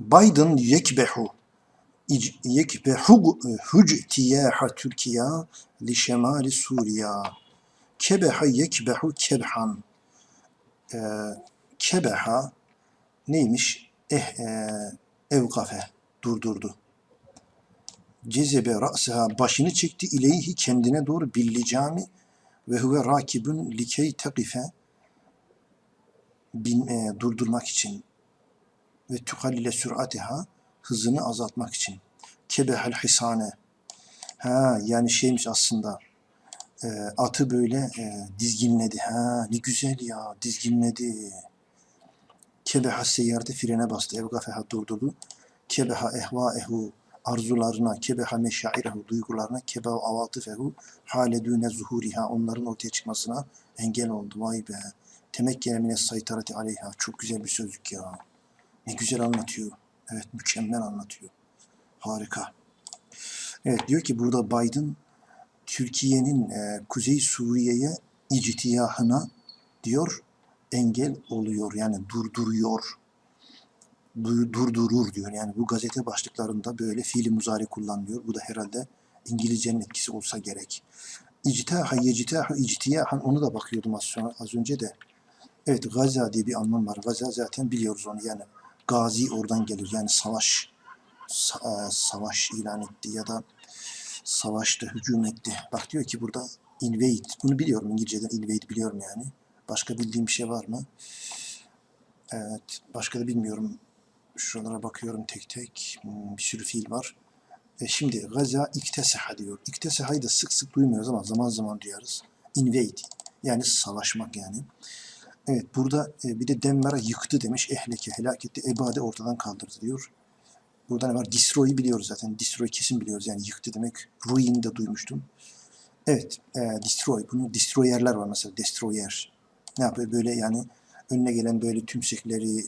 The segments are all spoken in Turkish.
Biden yekbehu yekbehu hüctiyaha Türkiye li şemali Suriye. Kebeha yekbehu kebhan. Ee, kebeha neymiş? Eh, e, evkafe durdurdu. Cezebe ra'saha başını çekti ileyhi kendine doğru billicami ve huve rakibun likey tekife bin, e, durdurmak için ve tukalile süratiha hızını azaltmak için. Kebehel hisane. Ha yani şeymiş aslında e, atı böyle e, dizginledi. Ha ne güzel ya dizginledi. Kebeha seyyarete frene bastı. Evgafeha durdurdu. Kebeha ehvaehu arzularına, kebeha meşairehu duygularına, kebeha avatifehu haledüne zuhuriha onların ortaya çıkmasına engel oldu. Vay be. Temekkene mine saytarati aleyha. Çok güzel bir sözlük ya. Ne güzel anlatıyor. Evet mükemmel anlatıyor. Harika. Evet diyor ki burada Biden Türkiye'nin e, Kuzey Suriye'ye ictiyahına diyor engel oluyor yani durduruyor. Du- durdurur diyor. Yani bu gazete başlıklarında böyle fiili muzari kullanılıyor. Bu da herhalde İngilizcenin etkisi olsa gerek. İctaha yectahu ictiyahan onu da bakıyordum az sonra az önce de. Evet Gaza diye bir anlam var. Gaza zaten biliyoruz onu yani. Gazi oradan gelir yani savaş sa- e, savaş ilan etti ya da savaşta hücum etti. Bak diyor ki burada invade. Bunu biliyorum İngilizceden invade biliyorum yani. Başka bildiğim bir şey var mı? Evet. Başka da bilmiyorum. Şuralara bakıyorum tek tek. Hmm, bir sürü fiil var. E şimdi Gaza iktesaha diyor. İktesahayı da sık sık duymuyoruz ama zaman zaman duyarız. Invade. Yani savaşmak yani. Evet burada e, bir de Denver'a yıktı demiş. Ehleke helak etti. Ebade ortadan kaldırdı diyor. Burada ne var? Destroy'u biliyoruz zaten. Destroy kesin biliyoruz. Yani yıktı demek. Ruin de duymuştum. Evet. E, destroy. Bunu destroyerler var mesela. Destroyer. Ne yapıyor? Böyle yani önüne gelen böyle tümsekleri,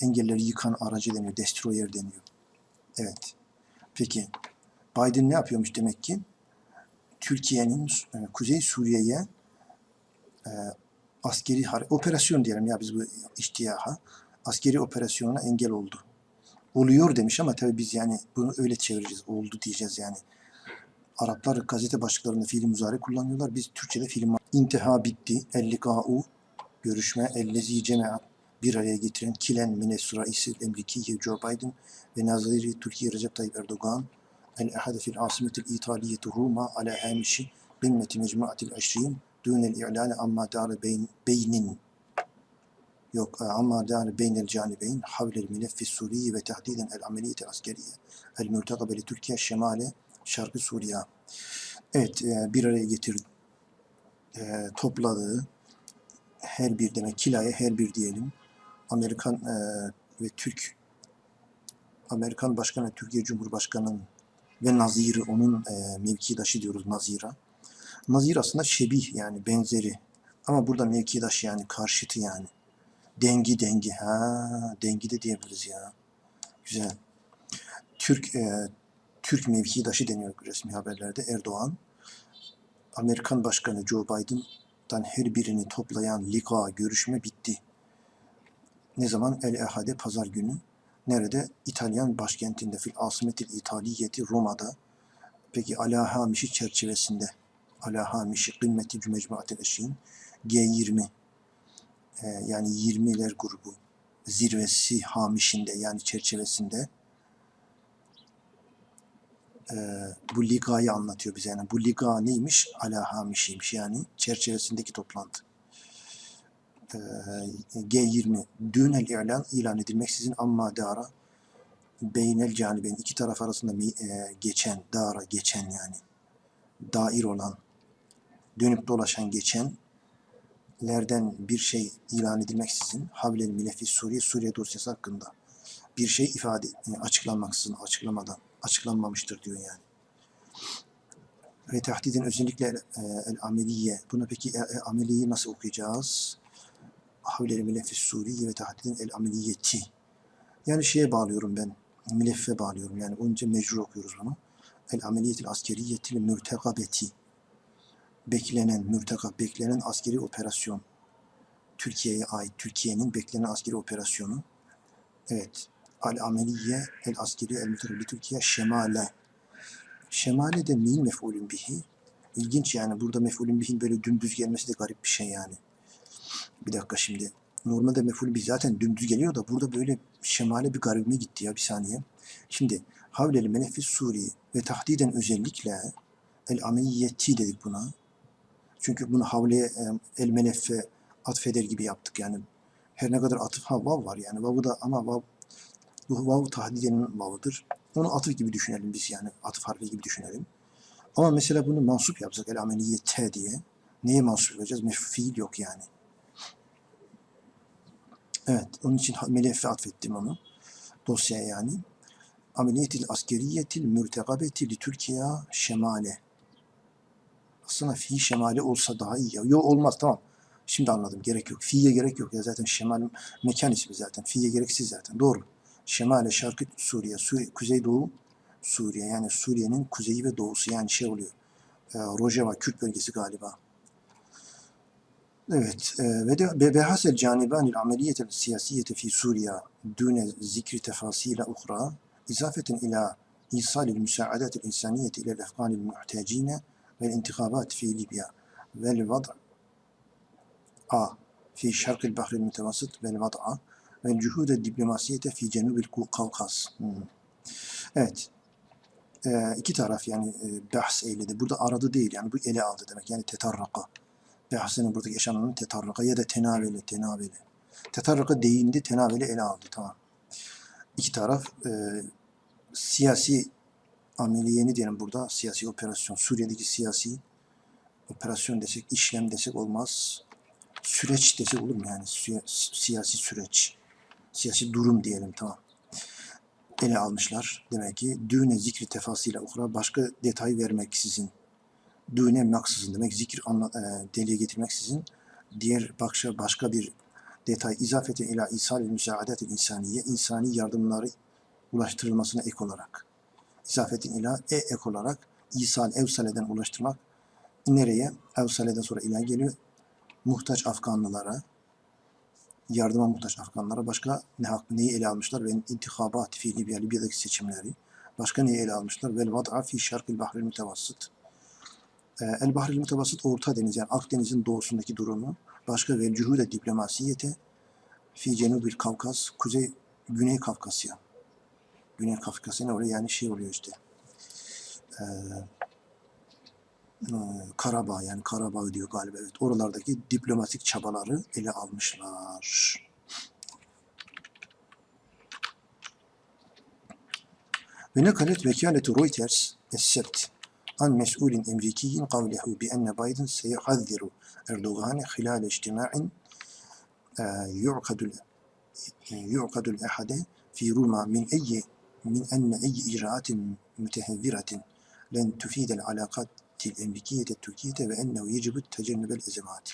engelleri yıkan aracı deniyor. Destroyer deniyor. Evet. Peki. Biden ne yapıyormuş demek ki? Türkiye'nin e, Kuzey Suriye'ye e, askeri operasyon diyelim ya biz bu iştiyaha askeri operasyona engel oldu. Oluyor demiş ama tabii biz yani bunu öyle çevireceğiz. Oldu diyeceğiz yani. Araplar gazete başlıklarında fiil muzari kullanıyorlar. Biz Türkçe'de fiil intiha bitti. Ellika'u görüşme. Ellezi cemaat bir araya getiren Kilen Mine Raisi Emrikiye Joe Biden ve Naziri Türkiye Recep Tayyip Erdoğan el ehade fil asimetil İtaliyeti Roma ala hamişi kımmeti mecmuatil eşrin dünel i'lane amma dâre beyn, beynin. Yok e, amma dâre beynel canibeyn havlel mileffi Suriye ve tehdiden el ameliyeti askeriye. El mürtekabeli Türkiye şemale şarkı Suriye. Evet e, bir araya getirdi e, topladığı her bir demek kilaya her bir diyelim. Amerikan ve Türk Amerikan Başkanı Türkiye Cumhurbaşkanı'nın ve Naziri onun mevkidaşı diyoruz Nazira. Nazir aslında şebih yani benzeri. Ama burada mevkidaş yani karşıtı yani. Dengi dengi. Ha, dengi de diyebiliriz ya. Güzel. Türk e, Türk mevkidaşı deniyor resmi haberlerde Erdoğan. Amerikan Başkanı Joe Biden'dan her birini toplayan lika görüşme bitti. Ne zaman? El Ehade pazar günü. Nerede? İtalyan başkentinde fil asimetil İtaliyeti Roma'da. Peki ala hamişi çerçevesinde. Ala hamişi kımmeti cümecmuatel eşin. G20 e, yani 20'ler grubu zirvesi hamişinde yani çerçevesinde e, bu ligayı anlatıyor bize. Yani bu liga neymiş? Ala hamişiymiş yani çerçevesindeki toplantı. E, G20 dünel ilan ilan edilmeksizin amma dara beynel canibeyn iki taraf arasında e, geçen dara geçen yani dair olan dönüp dolaşan geçenlerden bir şey ilan edilmeksizin havlel milefis Suriye Suriye dosyası hakkında bir şey ifade e, açıklanmaksızın açıklamadan açıklanmamıştır diyor yani. Ve tahdidin özellikle el, e, el ameliye. Bunu peki e, e, ameliyi nasıl okuyacağız? Havlel milefis Suriye ve tahdidin el ameliyeti. Yani şeye bağlıyorum ben. Mileffe bağlıyorum. Yani önce mecrur okuyoruz bunu. El ameliyetil askeriyetil mürtekabeti. Beklenen, mürtekab, beklenen askeri operasyon. Türkiye'ye ait, Türkiye'nin beklenen askeri operasyonu. Evet. al ameliye el askeri el müterri Türkiye şemale. Şemale de neyin mef'ulün bihi? İlginç yani burada mef'ulün bihin böyle dümdüz gelmesi de garip bir şey yani. Bir dakika şimdi. Normalde mef'ul bih zaten dümdüz geliyor da burada böyle şemale bir garibime gitti ya bir saniye. Şimdi havlel menefis suri ve tahdiden özellikle el ameliyeti dedik buna. Çünkü bunu havleye e, el meneffe atfeder gibi yaptık yani. Her ne kadar atıf ha vav var yani vavu da ama vav bu vav tahdidenin vavıdır. Onu atıf gibi düşünelim biz yani atıf harfi gibi düşünelim. Ama mesela bunu mansup yapsak el ameliyete diye. Neye mansup yapacağız? Fiil yok yani. Evet, onun için meleffe atfettim onu. Dosyaya yani. Ameliyetil askeriyetil mürtegabeti li Türkiye şemale. Aslında fi şemali olsa daha iyi. Ya. Yok olmaz tamam. Şimdi anladım. Gerek yok. Fi'ye gerek yok. Ya zaten şemal mekan ismi zaten. Fi'ye gereksiz zaten. Doğru. Şemale şarkı Suriye. Suriye kuzey doğu Suriye. Yani Suriye'nin kuzeyi ve doğusu. Yani şey oluyor. E, Rojava Kürt bölgesi galiba. Evet. E, ve de behasel canibanil ameliyetel siyasiyete fi Suriye düne zikri tefasile uhra izafeten ila isalil müsaadet insaniyeti ile efkanil muhtacine والانتخابات في ليبيا والوضع A. في شرق البحر المتوسط والوضع والجهود الدبلوماسية في جنوب القوقاز. Hmm. Evet. Ee, iki taraf yani e, bahs eyledi. Burada aradı değil yani bu ele aldı demek. Yani tetarraka. Bahsinin buradaki yaşananın tetarraka ya da tenaveli, tenaveli. Tetarraka değindi, tenaveli ele aldı. Tamam. İki taraf e, siyasi ameliyeni diyelim burada. Siyasi operasyon. Suriye'deki siyasi operasyon desek, işlem desek olmaz. Süreç desek olur mu yani? Siya- siyasi süreç. Siyasi durum diyelim tamam. Ele almışlar. Demek ki düğüne zikri tefasıyla okura başka detay vermeksizin. Düğüne maksızın demek zikir anla, e, deliye getirmeksizin diğer başka, başka bir detay izafete ila ishal müsaadet insaniye insani yardımları ulaştırılmasına ek olarak izafetin ila e ek olarak İsal Evsale'den ulaştırmak nereye? Evsale'den sonra ila geliyor. Muhtaç Afganlılara, yardıma muhtaç Afganlara başka ne hak, neyi ele almışlar? Ve intikabat fi Libya, Libya'daki seçimleri. Başka neyi ele almışlar? Vel vad'a fi şarkil bahril mütevasıt. Ee, El bahril mütevasıt Orta Deniz yani Akdeniz'in doğusundaki durumu. Başka vel cuhude diplomasiyete fi cenubil Kavkaz, Kuzey Güney Kafkasya. Güney Kafkasya ne oluyor? Yani şey oluyor işte. Ee, e, Karabağ yani Karabağ diyor galiba evet. Oralardaki diplomatik çabaları ele almışlar. Ve nekalet vekaletu Reuters السبت عن مسؤول أمريكي قوله بأن بايدن سيحذر أردوغان خلال اجتماع آه، يعقد ال- يعقد الأحد في روما من أي من أن أي إجراءات متهورة لن تفيد العلاقات الأمريكية التركية وأنه يجب تجنب الأزمات.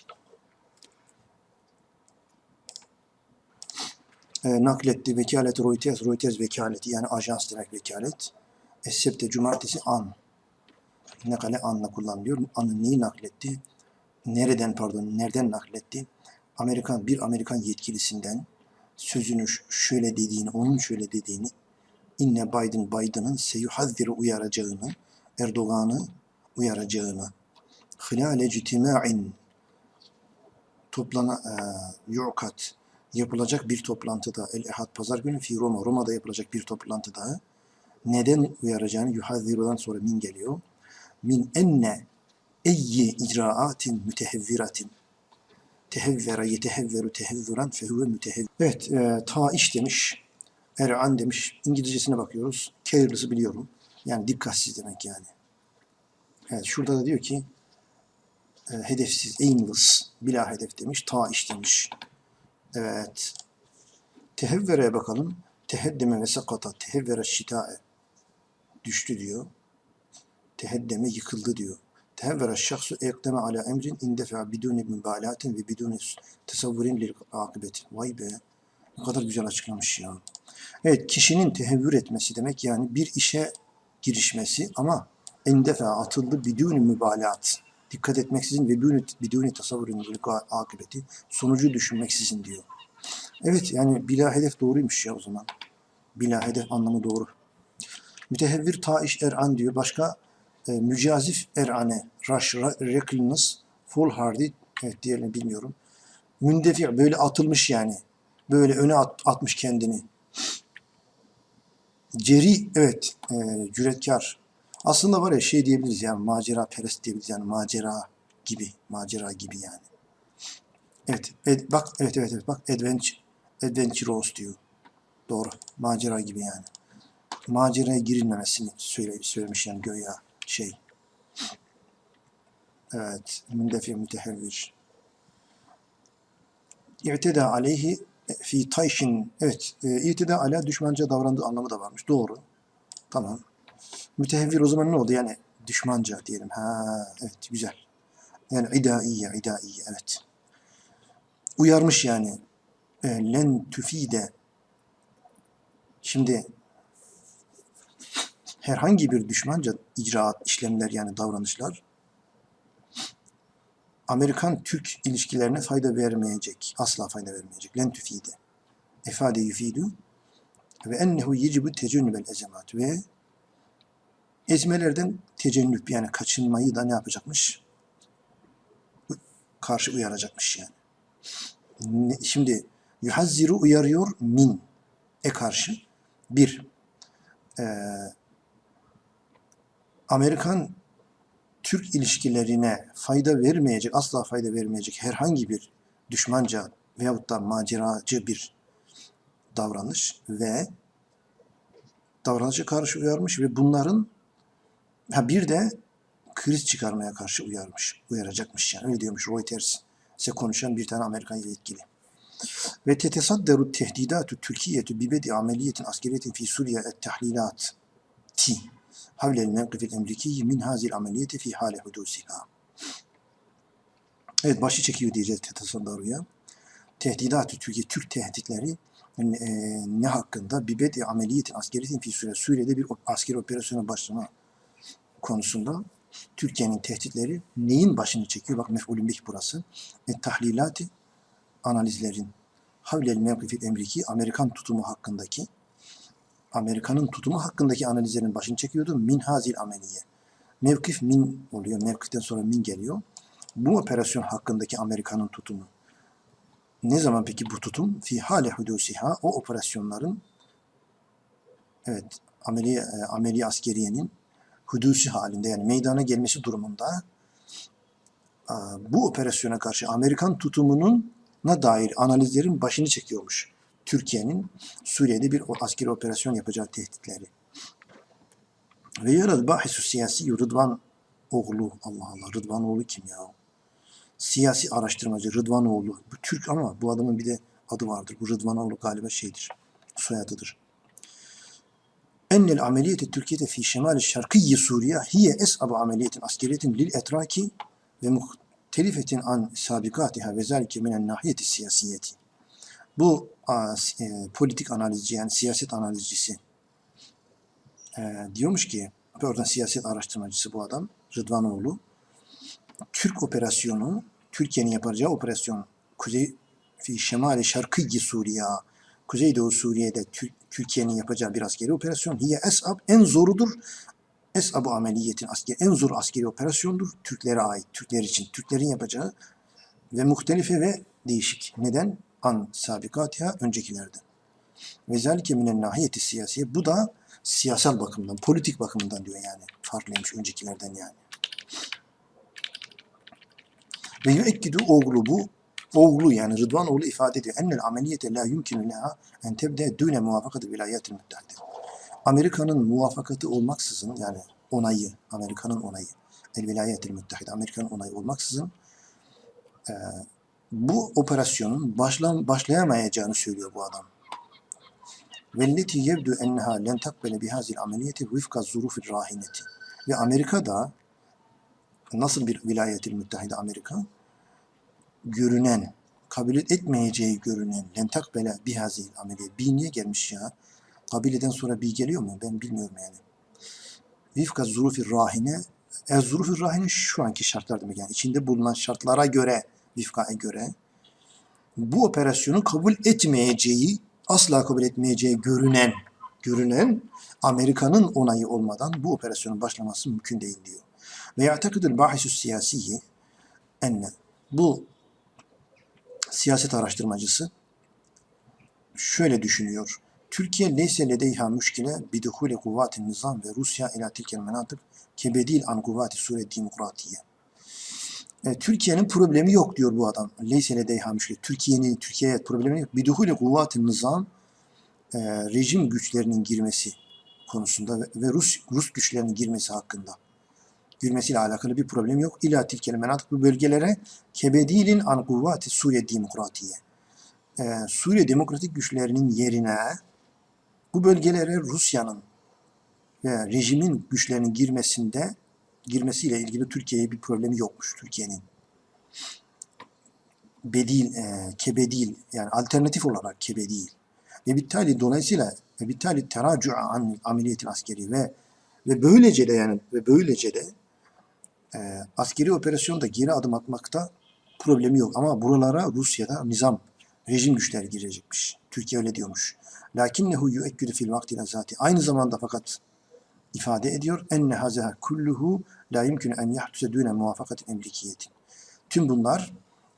E, nakletti vekalet Reuters, Reuters vekaleti yani ajans demek vekalet. Esepte cumartesi an. Nakale anla kullanılıyor. Anın neyi nakletti? Nereden pardon, nereden nakletti? Amerikan, bir Amerikan yetkilisinden sözünü ş- şöyle dediğini, onun şöyle dediğini, inne Biden, Biden'ın seyuhazziru uyaracağını, Erdoğan'ı uyaracağını, hilale citima'in toplana, e, yukat, yapılacak bir toplantıda, el ehad pazar günü fi Roma, Roma'da yapılacak bir toplantıda neden uyaracağını yuhazzirudan sonra min geliyor. Min enne eyyi icraatin mütehevviratin tehevvera yetehevveru tehevvuran fehuve mütehevvir. Evet, e, ta iş demiş, er'an demiş. İngilizcesine bakıyoruz. Careless'ı biliyorum. Yani dikkatsiz demek yani. Evet, şurada da diyor ki e, hedefsiz, aimless, bila hedef demiş. Ta iş. Evet. Tehevvere'ye bakalım. Teheddeme ve sakata. Tehevvere şitae. Düştü diyor. Teheddeme yıkıldı diyor. Tehevvere şahsu ekleme ala emrin indefa biduni mübalatin ve biduni tesavvurin lil akıbeti. Vay be. Ne kadar güzel açıklamış ya. Evet kişinin tehevvür etmesi demek yani bir işe girişmesi ama endefa atıldı biduni mübalat. Dikkat etmeksizin ve tasavvurin lil akıbeti. Sonucu düşünmeksizin diyor. Evet yani bila hedef doğruymuş ya o zaman. Bila hedef anlamı doğru. Mütehevvir taiş er'an diyor. Başka e, mücazif er'ane, rush, reckless, foolhardy, evet diğerini bilmiyorum. Mündefi böyle atılmış yani. Böyle öne at- atmış kendini. Ceri, evet, e, cüretkar. Aslında var ya şey diyebiliriz yani macera perest diyebiliriz yani macera gibi, macera gibi yani. Evet, ed- bak, evet, evet, evet, bak adventure, adventurous diyor. Doğru, macera gibi yani. Maceraya girilmemesini söyle, söylemiş yani göya şey. Evet, mündefi mütehevvir. İ'teda aleyhi fi tayşin. Evet, e, ala düşmanca davrandığı anlamı da varmış. Doğru. Tamam. Mütehevvir o zaman ne oldu? Yani düşmanca diyelim. Ha, evet, güzel. Yani idaiye, idaiye, evet. Uyarmış yani. E, len tüfide. Şimdi herhangi bir düşmanca icraat, işlemler yani davranışlar Amerikan-Türk ilişkilerine fayda vermeyecek. Asla fayda vermeyecek. Len tüfide. Efade yufidu ve ennehu yecibu tecennübel ezemat ve ezmelerden tecennüp yani kaçınmayı da ne yapacakmış? Karşı uyaracakmış yani. Şimdi yuhazziru uyarıyor min e karşı bir eee Amerikan Türk ilişkilerine fayda vermeyecek, asla fayda vermeyecek herhangi bir düşmanca veyahut da maceracı bir davranış ve davranışa karşı uyarmış ve bunların ha bir de kriz çıkarmaya karşı uyarmış, uyaracakmış yani. Öyle diyormuş Reuters ise konuşan bir tane Amerikan yetkili. Ve tetesadderu tehdidatu Türkiye'tu bibedi ameliyetin askeriyetin fi Suriye et tahlilat ti havlel mevkifil emrikiyyi min hazil ameliyeti fi hale hudusiha. Evet başı çekiyor diyeceğiz tetesadderuya. Tehdidat-ı Türkiye, Türk tehditleri e, ne hakkında? Bibedi ameliyetin askeriyetin fi Suriye. Suriye'de bir askeri operasyona başlama konusunda Türkiye'nin tehditleri neyin başını çekiyor? Bak mef'ulün bih burası. E, tahlilati analizlerin havlel mevkifil emriki Amerikan tutumu hakkındaki Amerika'nın tutumu hakkındaki analizlerin başını çekiyordu. Min hazil ameliye. Mevkif min oluyor. Mevkiften sonra min geliyor. Bu operasyon hakkındaki Amerika'nın tutumu. Ne zaman peki bu tutum? Fi hale hudusiha o operasyonların evet ameliye, e, ameliye askeriyenin hudusi halinde yani meydana gelmesi durumunda a, bu operasyona karşı Amerikan tutumunun na dair analizlerin başını çekiyormuş. Türkiye'nin Suriye'de bir askeri operasyon yapacağı tehditleri. Ve yaral bahisu siyasi Rıdvan oğlu Allah Allah Rıdvan oğlu kim ya? Siyasi araştırmacı Rıdvan oğlu. Bu Türk ama bu adamın bir de adı vardır. Bu Rıdvan oğlu galiba şeydir. Soyadıdır. Ennel ameliyeti Türkiye'de fi şemali şarkıyyi Suriye hiye es'abu ameliyetin askeriyetin lil etraki ve muhtelifetin an sabikatiha ve zalike minen nahiyeti siyasiyeti. Bu e, politik analizci yani siyaset analizcisi e, diyormuş ki oradan siyaset araştırmacısı bu adam Rıdvanoğlu Türk operasyonu Türkiye'nin yapacağı operasyon Kuzey fi şemali şarkıyı Suriye Kuzeydoğu Suriye'de Tür- Türkiye'nin yapacağı bir askeri operasyon hiye esab en zorudur Esabu ameliyetin askeri en zor askeri operasyondur Türklere ait Türkler için Türklerin yapacağı ve muhtelife ve değişik. Neden? An sabikatiha öncekilerden. Ve zelike minen nahiyeti siyasiye. Bu da siyasal bakımdan, politik bakımından diyor yani. Farklıymış öncekilerden yani. Ve yüekkidu oğlu bu oğlu yani Rıdvan oğlu ifade ediyor. Ennel ameliyete la yumkinu leha en tebde düne muvafakatı vilayetil müttehide. Amerika'nın muvafakatı olmaksızın yani onayı, Amerika'nın onayı, el vilayetil müttehide, Amerika'nın onayı olmaksızın eee, bu operasyonun başlan, başlayamayacağını söylüyor bu adam. Velleti yebdu enneha len takbele bihazil ameliyeti vifka zurufil rahineti. Ve Amerika'da nasıl bir vilayetil müttehide Amerika? Görünen, kabul etmeyeceği görünen len takbele bihazil ameliyet. Bi niye gelmiş ya? Kabileden sonra bi geliyor mu? Ben bilmiyorum yani. Vifka zurufil rahine e, zurufil rahine şu anki şartlar demek yani içinde bulunan şartlara göre vifkaya göre bu operasyonu kabul etmeyeceği, asla kabul etmeyeceği görünen görünen Amerika'nın onayı olmadan bu operasyonun başlaması mümkün değil diyor. Ve ya'tekidul bahisu siyasiyi enne bu siyaset araştırmacısı şöyle düşünüyor. Türkiye leyse ledeyha müşkile biduhuli kuvvati nizam ve Rusya ila tilkel menatık kebedil an kuvvati sure demokratiye. E, Türkiye'nin problemi yok diyor bu adam. Leyse ledeyha müşkile. Türkiye'nin Türkiye'ye problemi yok. Biduhuli kuvvati nizam e, rejim güçlerinin girmesi konusunda ve, Rus Rus güçlerinin girmesi hakkında girmesiyle alakalı bir problem yok. İla tilkel menatık bu bölgelere kebedilin an kuvvati Suriye demokratiye. Ee, Suriye demokratik güçlerinin yerine bu bölgelere Rusya'nın ve rejimin güçlerinin girmesinde girmesiyle ilgili Türkiye'ye bir problemi yokmuş Türkiye'nin. Bedil, e, kebedil yani alternatif olarak kebedil. Ve bittali dolayısıyla ve bittali teracu an ameliyetil askeri ve ve böylece de yani ve böylece de e, askeri operasyonda geri adım atmakta problemi yok. Ama buralara Rusya'da nizam, rejim güçleri girecekmiş. Türkiye öyle diyormuş. Lakinnehu yuekkidu fil vaktil azati. Aynı zamanda fakat ifade ediyor. Enne haza kulluhu la yumkinu en yahduse dune muvafakatin emrikiyetin. Tüm bunlar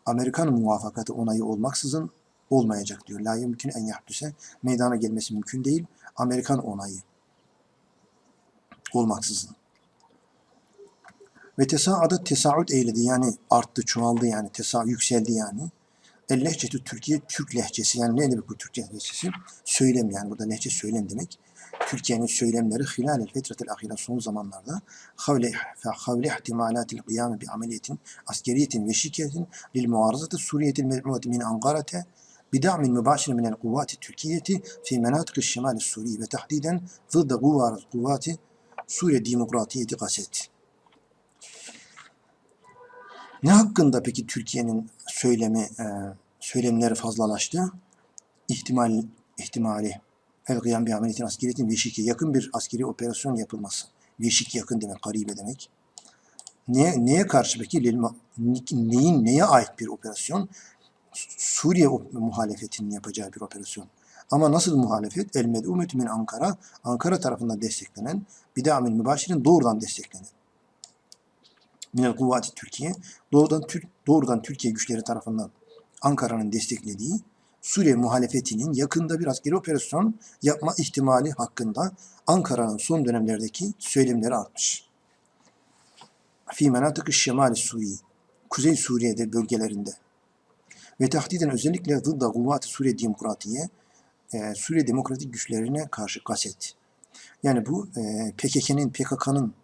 Amerikan muvafakatı onayı olmaksızın olmayacak diyor. La yumkinu en yahduse meydana gelmesi mümkün değil. Amerikan onayı olmaksızın. Ve tesaadat tesaüt eyledi yani arttı, çoğaldı yani, tesa yükseldi yani. El lehçetü Türkiye Türk lehçesi yani ne demek bu Türk lehçesi? Söylem yani burada lehçe söylem demek. Türkiye'nin söylemleri hilalel fetretel ahire son zamanlarda havle havle ihtimalatil kıyam bi ameliyetin askeriyetin ve şirketin lil muarazati Suriyetil mecmuati min Ankara'te بدعم مباشر من القوات التركية في مناطق الشمال السوري وتحديدا ضد قوات سوريا الديمقراطية قست Ne hakkında peki Türkiye'nin söylemi, e, söylemleri fazlalaştı? İhtimal, ihtimali. El kıyam bir ameliyetin askeriyetin veşike yakın bir askeri operasyon yapılması. Veşik yakın demek, garibe demek. Neye, neye karşı peki? Lil- Neyin, neye ait bir operasyon? Suriye muhalefetinin yapacağı bir operasyon. Ama nasıl muhalefet? El med'umetü min Ankara, Ankara tarafından desteklenen, bir de amel mübaşirin doğrudan desteklenen minel kuvvati Türkiye doğrudan doğrudan Türkiye güçleri tarafından Ankara'nın desteklediği Suriye muhalefetinin yakında bir askeri operasyon yapma ihtimali hakkında Ankara'nın son dönemlerdeki söylemleri artmış. Fi menatık şemali Suriye, Kuzey Suriye'de bölgelerinde ve tahdiden özellikle zıdda kuvvati Suriye Demokratiye, Suriye Demokratik güçlerine karşı kaset. Yani bu e, PKK'nın, PKK'nın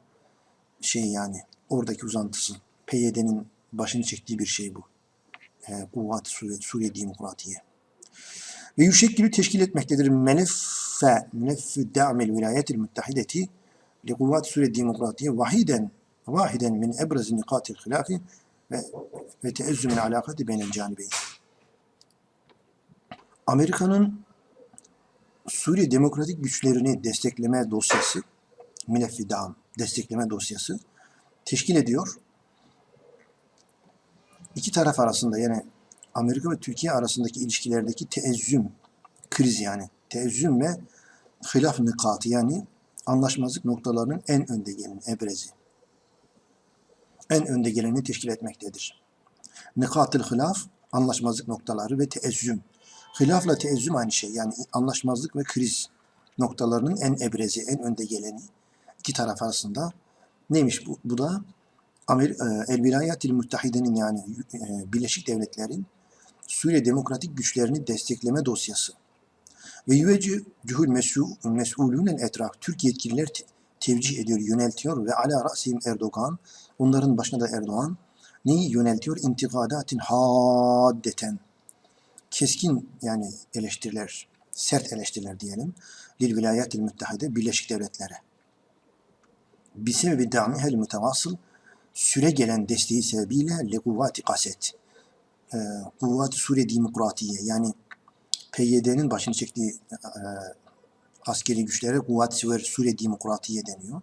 şeyi yani oradaki uzantısı. PYD'nin başını çektiği bir şey bu. E, Kuvvat Suriye, Suriye Demokratiye. Ve yüşekkülü teşkil etmektedir. Meleffe, meleffü da'mel vilayetil müttehideti li kuvvat Suriye Demokratiye vahiden vahiden min ebrez nikatil hilafi ve ve teezzümün alakati beynel canibeyn. Amerika'nın Suriye Demokratik güçlerini destekleme dosyası, Mileffi Dağım destekleme dosyası teşkil ediyor. İki taraf arasında yani Amerika ve Türkiye arasındaki ilişkilerdeki teezzüm, kriz yani teezzüm ve hilaf nikatı yani anlaşmazlık noktalarının en önde geleni, ebrezi. En önde geleni teşkil etmektedir. Nikatıl hilaf, anlaşmazlık noktaları ve teezzüm. Hilafla teezzüm aynı şey. Yani anlaşmazlık ve kriz noktalarının en ebrezi, en önde geleni iki taraf arasında neymiş bu? Bu da Amer e, El Vilayetil Müttehide'nin yani e, Birleşik Devletler'in Suriye Demokratik Güçlerini destekleme dosyası. Ve yüveci cühül mesulünün etraf Türk yetkililer te- tevcih ediyor, yöneltiyor ve ala rasim Erdoğan, onların başına da Erdoğan neyi yöneltiyor? İntikadatin haddeten. Keskin yani eleştiriler, sert eleştiriler diyelim. Lil Vilayetil Müttehide Birleşik Devletlere. Bir sebebi damihel mütevasıl süre gelen desteği sebebiyle le kuvvati kaset. Ee, kuvvati Suriye Demokratiye yani PYD'nin başını çektiği e, askeri güçlere kuvvati Suriye Demokratiye deniyor.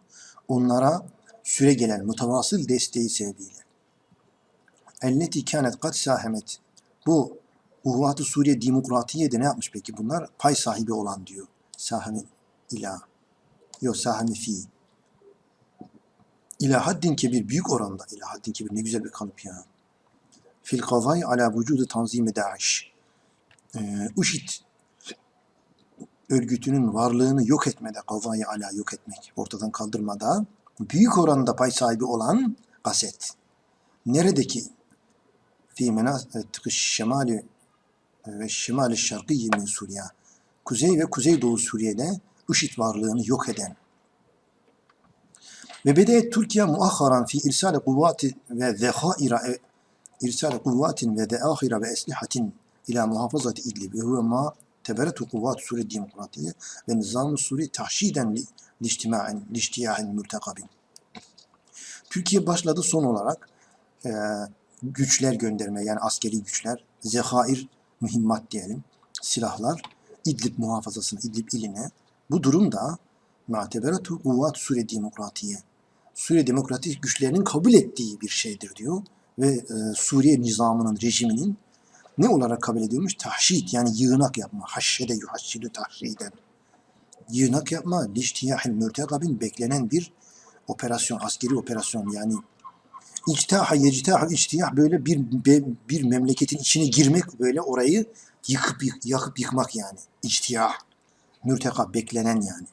Onlara süre gelen mütevasıl desteği sebebiyle. Elleti kânet kad sahemet. Bu Kuvvat-ı Suriye Demokratiye'de ne yapmış peki bunlar? Pay sahibi olan diyor. Sahibi, ila yok sahami fi ila haddin kebir büyük oranda ila haddin kebir ne güzel bir kalıp ya fil kazayı ala vücudu tanzimi Daesh ee, IŞİD örgütünün varlığını yok etmede, kazayı ala yok etmek, ortadan kaldırmada büyük oranda pay sahibi olan gaset. Neredeki? Fi menâtıkı şemali ve şimali şarkıyyi min Suriye. Kuzey ve kuzeydoğu Suriye'de IŞİD varlığını yok eden. Ve bedayet Türkiye muahharan fi irsali kuvvati ve zehaira irsali kuvvatin ve deahira ve eslihatin ila muhafazati İdlib ve huve ma teberetu kuvvat Suriye Demokratiye ve nizam-ı Suriye tahşiden li liçtima'in liçtiya'in mürtekabin. Türkiye başladı son olarak e, güçler gönderme yani askeri güçler, zehair mühimmat diyelim, silahlar İdlib muhafazasına, İdlib iline. Bu durumda Ma'teberetu kuvvat Suriye Demokratiye. Suriye demokratik güçlerinin kabul ettiği bir şeydir diyor. Ve e, Suriye nizamının, rejiminin ne olarak kabul ediyormuş? Tahşid yani yığınak yapma. Haşşede yuhaşşidü tahşiden. Yığınak yapma, liştiyahil mürtekabin beklenen bir operasyon, askeri operasyon yani İctaha yectaha içtiyah böyle bir bir memleketin içine girmek böyle orayı yıkıp yık- yakıp yıkmak yani. İçtiyah. Mürteka beklenen yani.